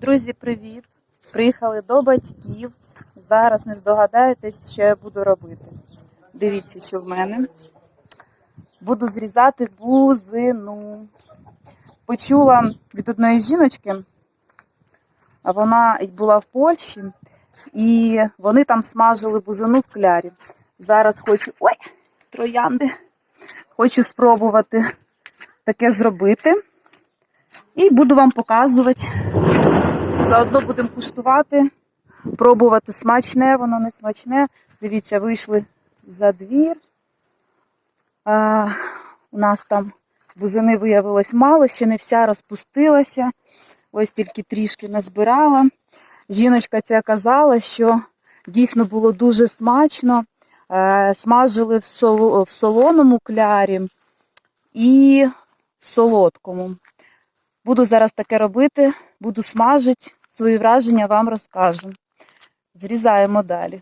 Друзі, привіт! Приїхали до батьків. Зараз не здогадаєтесь, що я буду робити. Дивіться, що в мене. Буду зрізати бузину. Почула від одної жіночки, а вона була в Польщі, і вони там смажили бузину в клярі. Зараз хочу. Ой, троянди! Хочу спробувати таке зробити. І буду вам показувати. Заодно будемо куштувати, пробувати смачне, воно не смачне. Дивіться, вийшли за двір. А, у нас там бузини виявилось мало, ще не вся розпустилася. Ось тільки трішки назбирала. Жіночка ця казала, що дійсно було дуже смачно. Е, Смажили в, соло, в солоному клярі і в солодкому. Буду зараз таке робити, буду смажити, свої враження вам розкажу. Зрізаємо далі.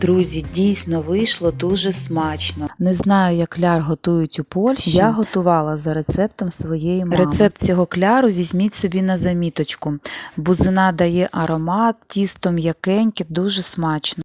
Друзі, дійсно вийшло дуже смачно. Не знаю, як кляр готують у Польщі. Я готувала за рецептом своєї мами. Рецепт цього кляру візьміть собі на заміточку. Бузина дає аромат, тісто м'якеньке, дуже смачно.